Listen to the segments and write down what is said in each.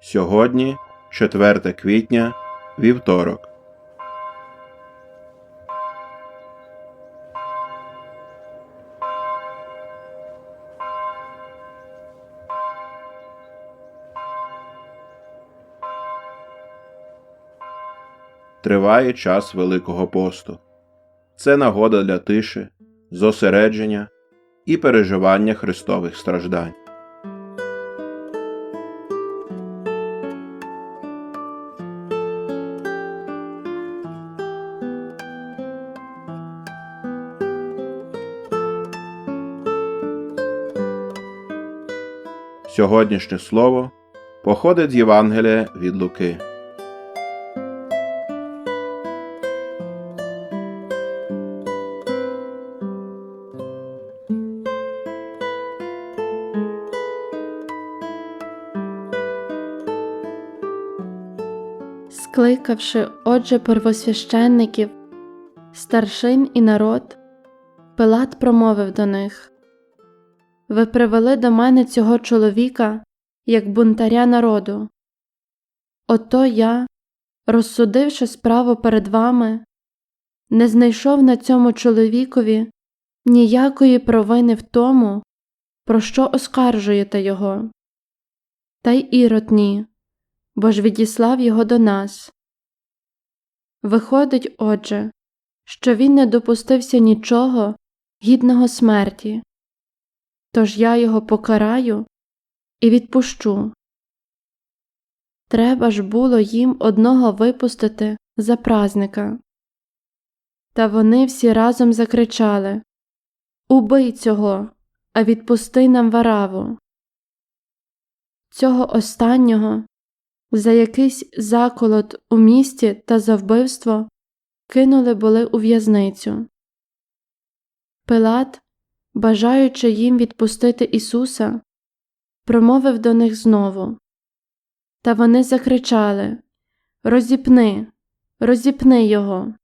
Сьогодні 4 квітня, вівторок. Триває час Великого посту. Це нагода для тиші, зосередження і переживання Христових страждань. Сьогоднішнє слово походить з Євангелія від Луки. Скликавши, отже, первосвященників, старшин і народ, Пилат промовив до них Ви привели до мене цього чоловіка, як бунтаря народу. Ото я, розсудивши справу перед вами, не знайшов на цьому чоловікові ніякої провини в тому, про що оскаржуєте його. Та й ірод ні бо ж відіслав його до нас. Виходить, отже, що він не допустився нічого гідного смерті, тож я його покараю і відпущу. Треба ж було їм одного випустити за празника. Та вони всі разом закричали Убий цього, а відпусти нам вараву. Цього останнього за якийсь заколот у місті та за вбивство кинули були у в'язницю. Пилат, бажаючи їм відпустити Ісуса, промовив до них знову. Та вони закричали Розіпни, розіпни його.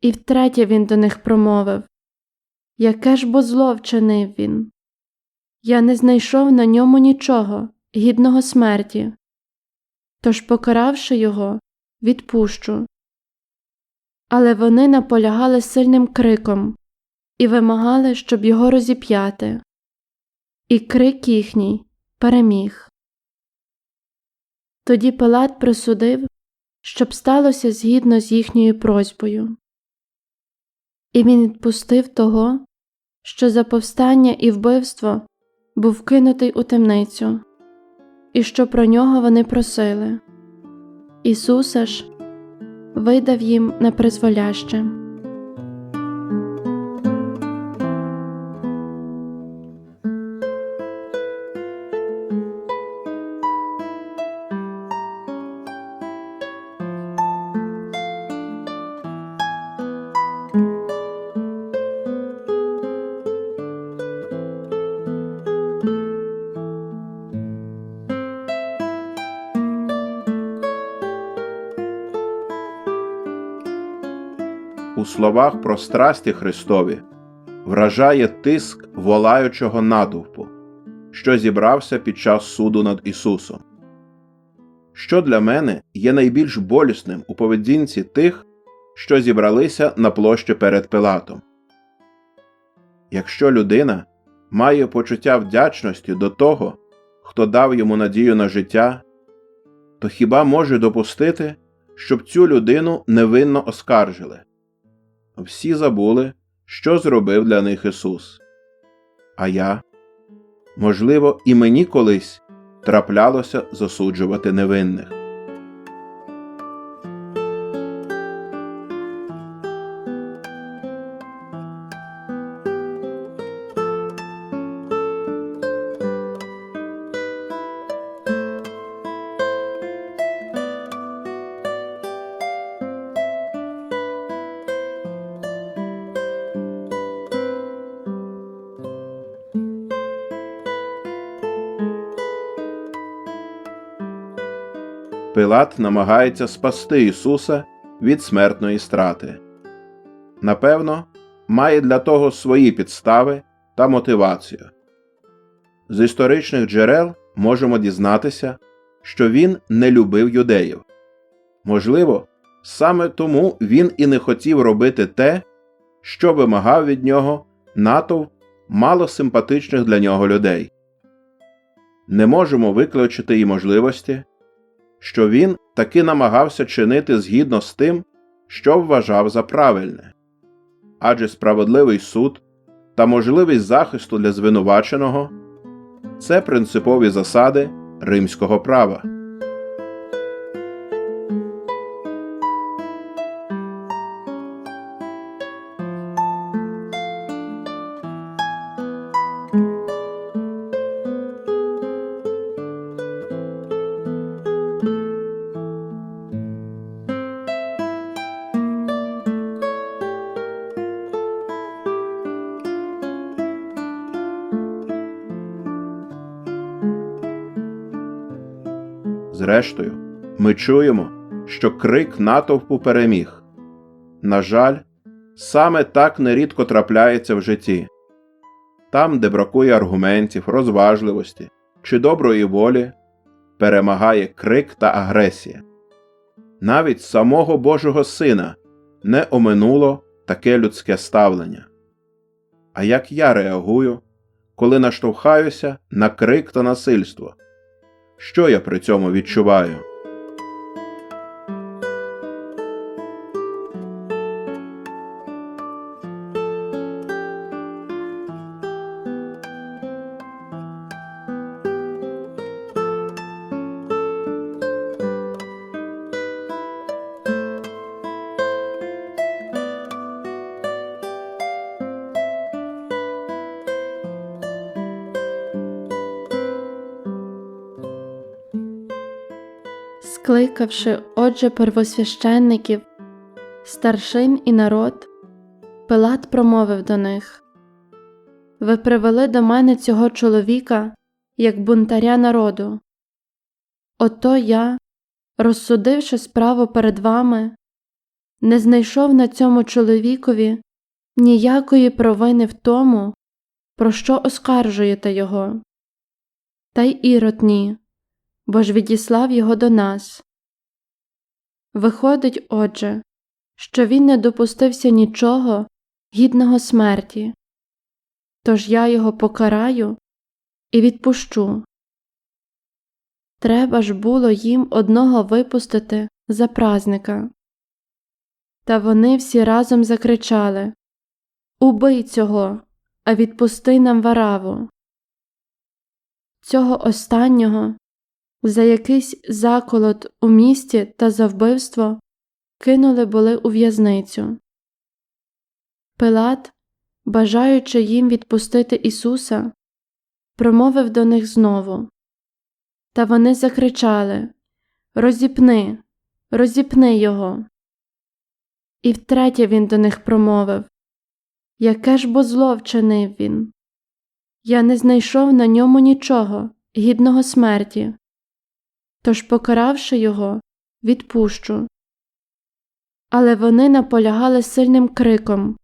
І втретє він до них промовив Яке ж бо зло вчинив він? Я не знайшов на ньому нічого, гідного смерті тож, покаравши його, відпущу. Але вони наполягали сильним криком і вимагали, щоб його розіп'яти. І крик їхній переміг. Тоді Пилат присудив, щоб сталося згідно з їхньою просьбою. І він відпустив того, що за повстання і вбивство був кинутий у темницю і що про нього вони просили. Ісуса ж видав їм на призволяще. Словах про страсті Христові вражає тиск волаючого натовпу, що зібрався під час суду над Ісусом. Що для мене є найбільш болісним у поведінці тих, що зібралися на площі перед Пилатом. Якщо людина має почуття вдячності до того, хто дав йому надію на життя, то хіба може допустити, щоб цю людину невинно оскаржили? Всі забули, що зробив для них Ісус. А я, можливо, і мені колись траплялося засуджувати невинних. Пилат намагається спасти Ісуса від смертної страти. Напевно, має для того свої підстави та мотивацію. З історичних джерел можемо дізнатися, що він не любив юдеїв. Можливо, саме тому він і не хотів робити те, що вимагав від нього натовп мало симпатичних для нього людей. Не можемо виключити і можливості, що він таки намагався чинити згідно з тим, що вважав за правильне, адже справедливий суд та можливість захисту для звинуваченого це принципові засади римського права. Зрештою, ми чуємо, що крик натовпу переміг. На жаль, саме так нерідко трапляється в житті. Там, де бракує аргументів, розважливості чи доброї волі, перемагає крик та агресія. Навіть самого Божого Сина не оминуло таке людське ставлення. А як я реагую, коли наштовхаюся на крик та насильство? Що я при цьому відчуваю? Скликавши, отже, первосвященників, старшин і народ, Пилат промовив до них Ви привели до мене цього чоловіка, як бунтаря народу. Ото я, розсудивши справу перед вами, не знайшов на цьому чоловікові ніякої провини в тому, про що оскаржуєте його. Та й ірод ні бо ж відіслав його до нас. Виходить, отже, що він не допустився нічого гідного смерті, тож я його покараю і відпущу. Треба ж було їм одного випустити за празника. Та вони всі разом закричали Убий цього, а відпусти нам вараву. Цього останнього за якийсь заколот у місті та за вбивство кинули були у в'язницю. Пилат, бажаючи їм відпустити Ісуса, промовив до них знову. Та вони закричали Розіпни, розіпни його. І втретє він до них промовив Яке ж бо зло вчинив він? Я не знайшов на ньому нічого, гідного смерті тож, покаравши його, відпущу. Але вони наполягали сильним криком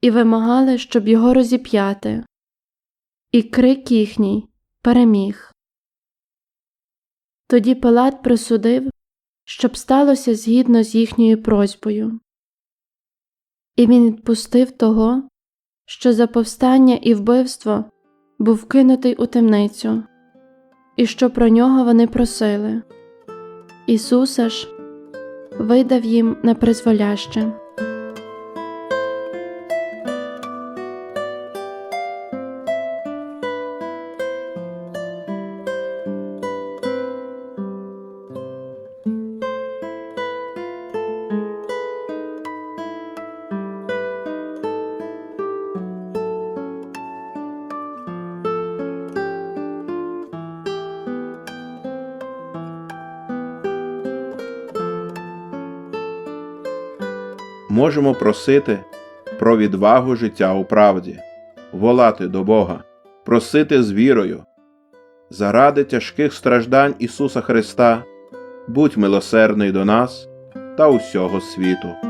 і вимагали, щоб його розіп'яти. І крик їхній переміг. Тоді Пилат присудив, щоб сталося згідно з їхньою просьбою. І він відпустив того, що за повстання і вбивство був кинутий у темницю і що про нього вони просили. Ісуса ж видав їм на призволяще. Можемо просити про відвагу життя у правді, волати до Бога, просити з вірою. Заради тяжких страждань Ісуса Христа, будь милосердний до нас та усього світу.